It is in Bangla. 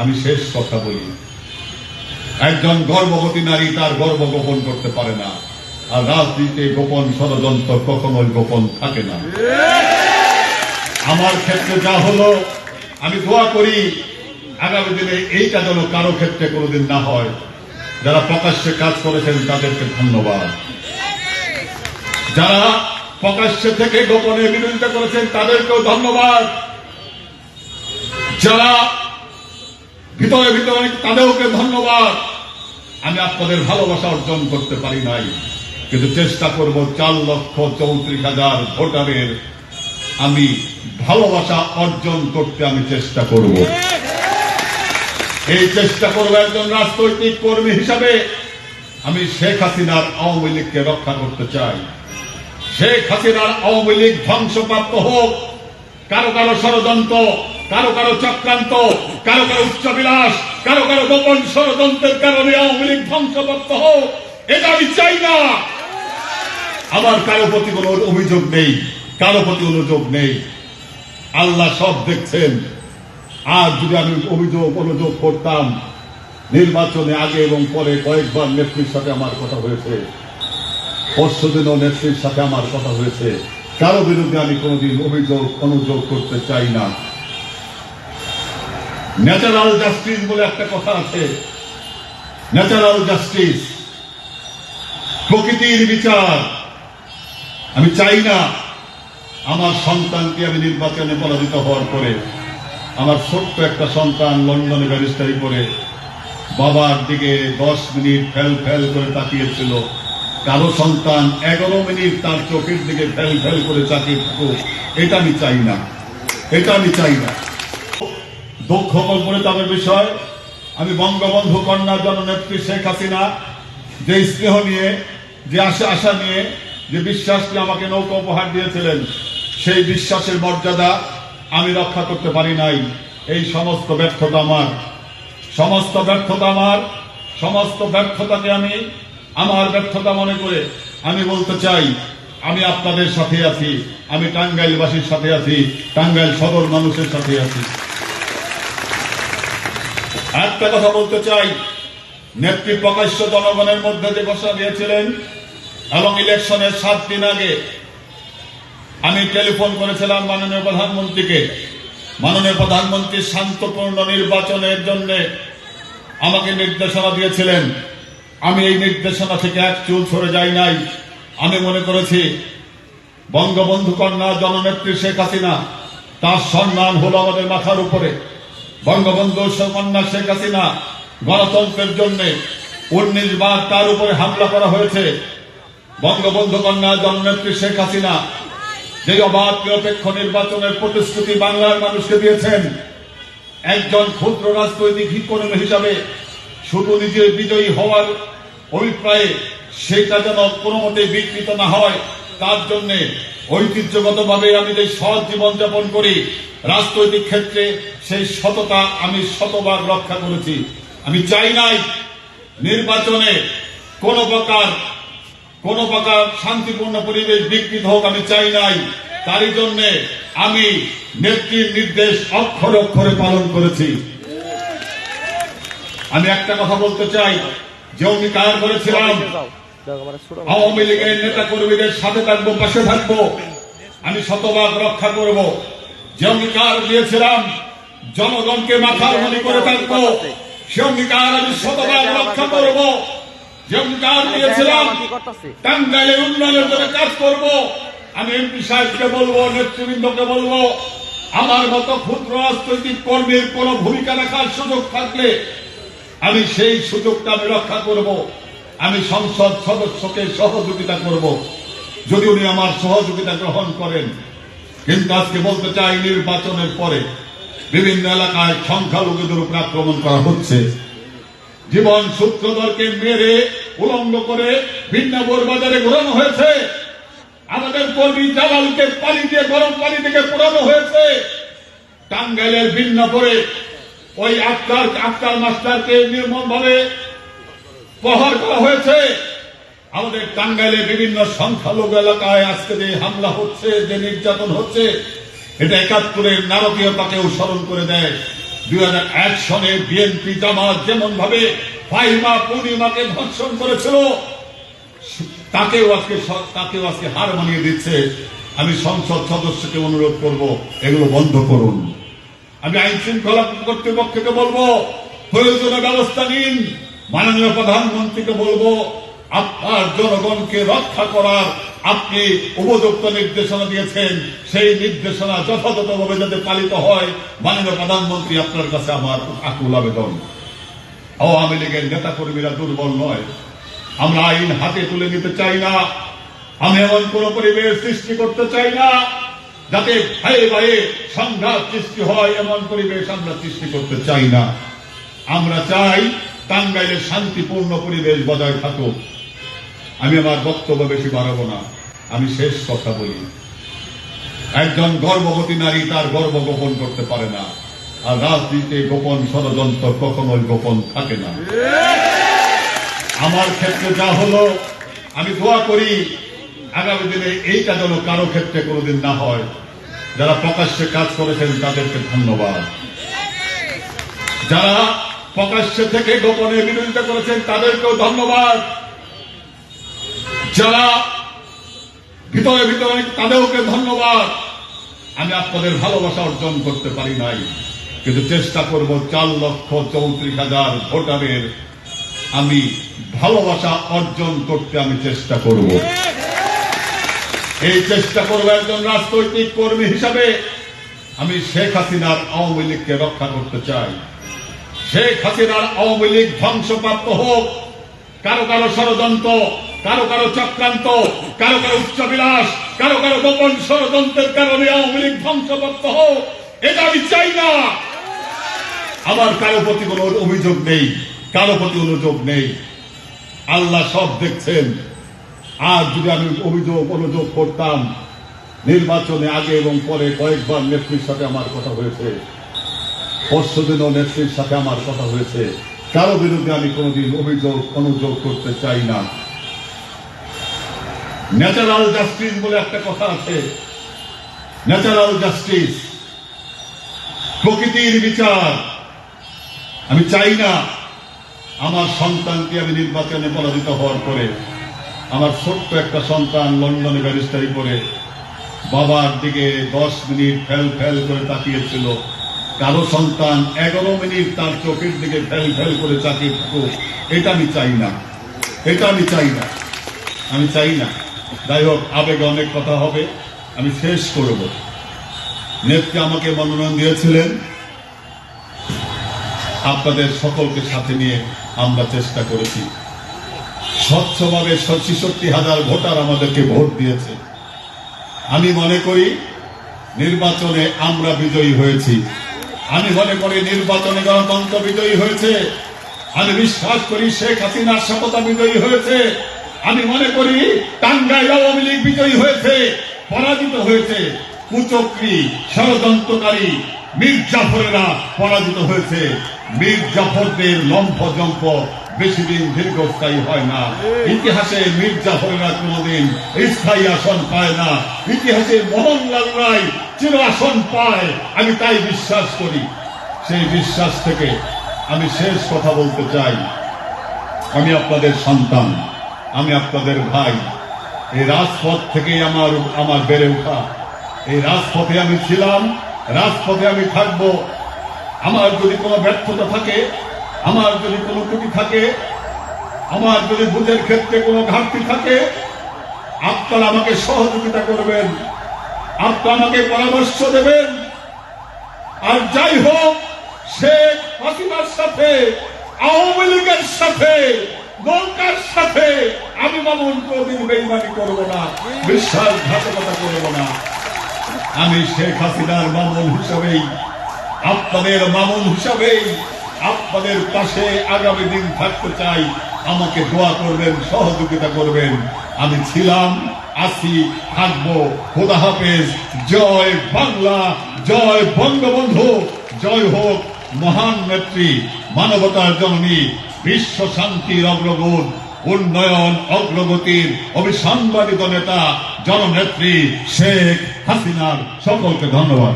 আমি শেষ কথা বলি। একজন গর্ভবতী নারী তার গর্ব গোপন করতে পারে না। আর রাজনীতিতে গোপন ষড়যন্ত্র কখনোই গোপন থাকে না। আমার ক্ষেত্রে যা হলো, আমি দোয়া করি, আগামী দিনে এইটা যেন কারও ক্ষেত্রে কোনোদিন না হয়। যারা প্রকাশ্যে কাজ করেছেন, তাদেরকে ধন্যবাদ। যারা প্রকাশ্যে থেকে গোপনে বিরোধিতা করেছেন, তাদেরকেও ধন্যবাদ। যারা ভিতরে ভিতরে তাদেরকে ধন্যবাদ। আমি আপনাদের ভালোবাসা অর্জন করতে পারি নাই, কিন্তু চেষ্টা করব চার লক্ষ চৌত্রিশ হাজার ভোটারের আমি ভালোবাসা অর্জন করতে আমি চেষ্টা করব। এই চেষ্টা করব একজন রাজনৈতিক কর্মী হিসাবে। আমি শেখ হাসিনার আওয়ামী লীগকে রক্ষা করতে চাই। শেখ হাসিনার আওয়ামী লীগ ধ্বংসপ্রাপ্ত হোক, কারও কারও ষড়যন্ত্র কারও কারও চক্রান্ত, কারও কারও উচ্চবিলাস কারও কারও গোপন ষড়যন্ত্রের কারণে আওয়ামী লীগ ধ্বংসপ্রাপ্ত হোক, এটা আমি চাই না। আমার কারও প্রতি কোনো অভিযোগ নেই, কারও প্রতি অনুযোগ নেই। আল্লাহ সব দেখছেন। আর যদি আমি অভিযোগ, অনুযোগ করতাম, নির্বাচনে আগে এবং পরে কয়েকবার নেত্রীর সাথে আমার কথা হয়েছে। পরশু দিনও নেত্রীর সাথে আমার কথা হয়েছে। কারও বিরুদ্ধে আমি কোনোদিন অভিযোগ, অনুযোগ করতে চাই না। ন্যাচারাল জাস্টিস বলে একটা কথা আছে। ন্যাচারাল জাস্টিস প্রকৃতির বিচার। আমি চাই না আমার সন্তানকে আমি নির্বাচনে পরাজিত হওয়ার পরে আমার ছোট্ট একটা সন্তান লন্ডনে ব্যারিস্টারি করে বাবার দিকে দশ মিনিট ফেল ফেল করে তাকিয়েছিল। কারও সন্তান এগারো মিনিট তার চোখের দিকে ফেল ফেল করে তাকিয়ে থাকুক, এটা আমি চাই না। এটা আমি চাই না। দুঃখ কল্পনিতামের বিষয়। আমি বঙ্গবন্ধু কন্যা জননেত্রী শেখ হাসিনা, যে স্নেহ নিয়ে, যে আশা আশা নিয়ে, যে বিশ্বাসকে আমাকে নৌকা উপহার দিয়েছিলেন, সেই বিশ্বাসের মর্যাদা আমি রক্ষা করতে পারি নাই। এই সমস্ত ব্যর্থতা আমার। সমস্ত ব্যর্থতা আমার। সমস্ত ব্যর্থতাকে আমি আমার ব্যর্থতা মনে করে আমি বলতে চাই, আমি আপনাদের সাথে আছি। আমি টাঙ্গাইলবাসীর সাথে আছি। টাঙ্গাইল সদর মানুষের সাথে আছি। একটা কথা বলতে চাই। নেত্রী প্রকাশ্য জনগণের মধ্যে যে ঘোষণা দিয়েছিলেন, এবং ইলেকশনের সাত দিন আগে আমি টেলিফোন করেছিলাম মাননীয় প্রধানমন্ত্রীকে। মাননীয় প্রধানমন্ত্রী শান্তপূর্ণ নির্বাচনের জন্য আমাকে নির্দেশনা দিয়েছিলেন। আমি এই নির্দেশনা থেকে এক চুল সরে যাই নাই। আমি মনে করেছি, বঙ্গবন্ধু কন্যা জননেত্রী শেখ হাসিনা, তার সম্মান হলো আমাদের মাথার উপরে। বঙ্গবন্ধু কন্যা শেখ হাসিনা গণতন্ত্রের জন্য উনিশ বার তার উপরে হামলা করা হয়েছে। বঙ্গবন্ধু কন্যা জননেত্রী শেখ হাসিনা যে অবাধ নিরপেক্ষ নির্বাচনের প্রতিশ্রুতি বাংলার মানুষকে দিয়েছেন, একজন ক্ষুদ্র রাজনৈতিক কর্মী হিসাবে শুধু নিজের বিজয়ী হওয়ার অভিপ্রায়ে সেটা যেন কোনো মতে বিকৃত না হয়। তার জন্য ঐতিহ্যগতভাবে আমি যে সৎ জীবনযাপন করি, রাজনৈতিক ক্ষেত্রে সেই সততা আমি শতবার রক্ষা করেছি। আমি চাই নাই নির্বাচনে কোন প্রকার কোন প্রকার শান্তিপূর্ণ পরিবেশ বিকৃত হোক, আমি চাই নাই। তারই জন্য আমি নেত্রীর নির্দেশ অক্ষরে অক্ষরে পালন করেছি। আমি একটা কথা বলতে চাই, যে অঙ্গীকার করেছিলাম আওয়ামী লীগের নেতা কর্মীদের সাথে থাকব পাশে থাকব। আমি শতভাগ রক্ষা করব। যে অঙ্গীকার দিয়েছিলাম জনগণকে মাথার মনি করে থাকব। সে অঙ্গীকার আমি শতভাগ রক্ষা করব। যে অঙ্গীকার দিয়েছিলাম টাঙ্গাইলের উন্নয়নের জন্য কাজ করব। আমি এমপি সাহেবকে বলব নেতৃবৃন্দকে বলব আমার মতো ক্ষুদ্র রাজনৈতিক কর্মীর কোন ভূমিকা রাখার সুযোগ থাকলে আমি সেই সুযোগটা আমি রক্ষা করব। আমি সংসদ সদস্যকে সহযোগিতা করব যদি উনি আমার সহযোগিতা গ্রহণ করেন। কিন্তু আজকে বলতে চাই, নির্বাচনের পরে বিভিন্ন এলাকায় সংখ্যালঘুদের উপর আক্রমণ করা হচ্ছে। জীবন সূত্রধরকে মেরে উলঙ্গ করে ভিন্নাপুর বাজারে ঘোরানো হয়েছে। আমাদের কর্মী জালালকে পানি দিয়ে গরম পানি থেকে পোড়ানো হয়েছে। টাঙ্গাইলের ভিন্নাপুরে ওই আক্তার আক্তার মাস্টারকে নির্মম ভাবে প্রহার করা হয়েছে। আমাদের টাঙ্গাইলে বিভিন্ন সংখ্যালঘু এলাকায় আজকে যে হামলা হচ্ছে, যে নির্যাতন হচ্ছে, এটা একাত্তরের নারকীয়তাকেও স্মরণ করে দেয়। দুই হাজার এক সনে বিএনপি জামাত যেমন ভাবে ফাইমা পূর্ণিমাকে ধর্ষণ করেছিল, তাকেও আজকে তাকেও আজকে হার মানিয়ে দিচ্ছে। আমি সংসদ সদস্যকে অনুরোধ করব, এগুলো বন্ধ করুন। আমি আইন শৃঙ্খলা কর্তৃপক্ষকে বলব প্রয়োজনে ব্যবস্থা নিন। মাননীয় প্রধানমন্ত্রীকে বলব, আপনার জনগণকে রক্ষা করার আপনি উপযুক্ত নির্দেশনা দিয়েছেন, সেই নির্দেশনা যথাযথভাবে যাতে পালিত হয়, মাননীয় প্রধানমন্ত্রী আপনার কাছে আমার আকুল আবেদন। আওয়ামী লীগের নেতা কর্মীরা দুর্বল নয়। আমরা আইন হাতে তুলে নিতে চাই না। আমি এমন কোন পরিবেশ সৃষ্টি করতে চাই না, যাতে ভাইয়ে ভাইয়ে সংঘাত সৃষ্টি হয়, এমন পরিবেশ আমরা সৃষ্টি করতে চাই না। আমরা চাই টাঙ্গাইলে শান্তিপূর্ণ পরিবেশ বজায় থাকুক। আমি আমার বক্তব্য বেশি বাড়াবো না। আমি শেষ কথা বলি। একজন গর্ভবতী নারী তার গর্ব গোপন করতে পারে না। আর রাজনীতিতে গোপন ষড়যন্ত্র কখনোই গোপন থাকে না। আমার ক্ষেত্রে যা হলো, আমি দোয়া করি, আগামী দিনে এইটা যেন কারও ক্ষেত্রে কোনোদিন না হয়। যারা প্রকাশ্যে কাজ করেছেন তাদেরকে ধন্যবাদ। যারা প্রকাশ্যে থেকে গোপনে বিরোধিতা করেছেন, তাদেরকেও ধন্যবাদ। যারা ভিতরে ভিতরে তাদেরকে ধন্যবাদ। আমি আপনাদের ভালোবাসা অর্জন করতে পারি নাই, কিন্তু চেষ্টা করব চার লক্ষ চৌত্রিশ হাজার ভোটারের আমি ভালোবাসা অর্জন করতে আমি চেষ্টা করব। এই চেষ্টা করব একজন রাজনৈতিক কর্মী হিসাবে। আমি শেখ হাসিনার আওয়ামী লীগকে রক্ষা করতে চাই। শেখ হাসিনার আওয়ামী লীগ ধ্বংসপ্রাপ্ত হোক। কারও কারও ষড়যন্ত্র, কারও কারও চক্রান্ত, কারও কারও উচ্চবিলাস কারও কারও গোপন ষড়যন্ত্রের কারণে আওয়ামী লীগ ধ্বংসপ্রাপ্ত হোক। এটা আমি চাই না। আমার কারও প্রতি কোনো অভিযোগ নেই, কারও প্রতি অনুযোগ নেই। আল্লাহ সব দেখছেন। আর যদি আমি অভিযোগ, অনুযোগ করতাম, নির্বাচনে আগে এবং পরে কয়েকবার নেত্রীর সাথে আমার কথা হয়েছে। পরশু দিনও নেত্রীর সাথে আমার কথা হয়েছে। কারও বিরুদ্ধে আমি কোনোদিন অভিযোগ, অনুযোগ করতে চাই না। ন্যাচারাল জাস্টিস বলে একটা কথা আছে। ন্যাচারাল জাস্টিস প্রকৃতির বিচার। আমি চাই না আমার সন্তানকে আমি নির্বাচনে পরাজিত হওয়ার পরে, আমার ছোট্ট একটা সন্তান লন্ডনে ব্যারিস্টারি করে বাবার দিকে দশ মিনিট ফেল ফেল করে তাকিয়েছিল। কারও সন্তান এগারো মিনিট তার চোখের দিকে ফেল ফেল করে তাকিয়ে থাকুক এটা আমি চাই না। এটা আমি চাই না। আমি চাই না। যাই হোক, আবেগে অনেক কথা হবে। আমি শেষ করব। নেত্রী আমাকে মনোনয়ন দিয়েছিলেন। আপনাদের সকলকে সাথে নিয়ে আমরা চেষ্টা করেছি। স্বচ্ছভাবে ছেষট্টি হাজার ভোটার আমাদেরকে ভোট দিয়েছে। আমি মনে করি, নির্বাচনে আমরা বিজয়ী হয়েছি। আমি মনে করি নির্বাচনে গণতন্ত্র বিজয়ী হয়েছে। আমি বিশ্বাস করি শেখ হাসিনার শপথা বিজয়ী হয়েছে। আমি মনে করি টাঙ্গাইল আওয়ামী লীগ বিজয়ী হয়েছে, পরাজিত হয়েছে। কুচক্রী, ষড়যন্ত্রকারী মীর জাফরেরা পরাজিত হয়েছে। লম্ফ জম্প বেশি দিন দীর্ঘস্থায়ী হয় না। ইতিহাসে মীর জাফরেরা কোনদিন স্থায়ী আসন পায় না। ইতিহাসে মোহনলাল রায় চির আসন পায়, আমি তাই বিশ্বাস করি। সেই বিশ্বাস থেকে আমি শেষ কথা বলতে চাই। আমি আপনাদের সন্তান, আমি আপনাদের ভাই। এই রাজপথ থেকে আমার আমার বেড়ে ওঠা। এই রাজপথে আমি ছিলাম, রাজপথে আমি থাকব। আমার যদি কোনো ব্যর্থতা থাকে, আমার যদি কোনো ত্রুটি থাকে, আমার যদি বুঝের ক্ষেত্রে কোনো ঘাটতি থাকে, আপনারা আমাকে সহযোগিতা করবেন। আপনারা আমাকে পরামর্শ দেবেন। আর যাই হোক, শেখ হাসিনার সাথে, আওয়ামী লীগের সাথে, নৌকার সাথে আমি মামুন কোনদিন বেইমানি করব না, বিশ্বাসঘাতকতা করব না। আমি শেখ হাসিনার মামুন হিসাবেই, আপনাদের মামুন হিসাবেই আপনাদের পাশে আগামী দিন থাকতে চাই। আমাকে দোয়া করবেন, সহযোগিতা করবেন। আমি ছিলাম আছি থাকব। খোদা হাফেজ। জয় বাংলা, জয় বঙ্গবন্ধু, জয় হোক মহান নেত্রী, মানবতার জননী, বিশ্ব শান্তির অগ্রগণ, উন্নয়ন অগ্রগতির অবিসংবাদিত নেতা, জননেত্রী শেখ হাসিনার সকলকে ধন্যবাদ।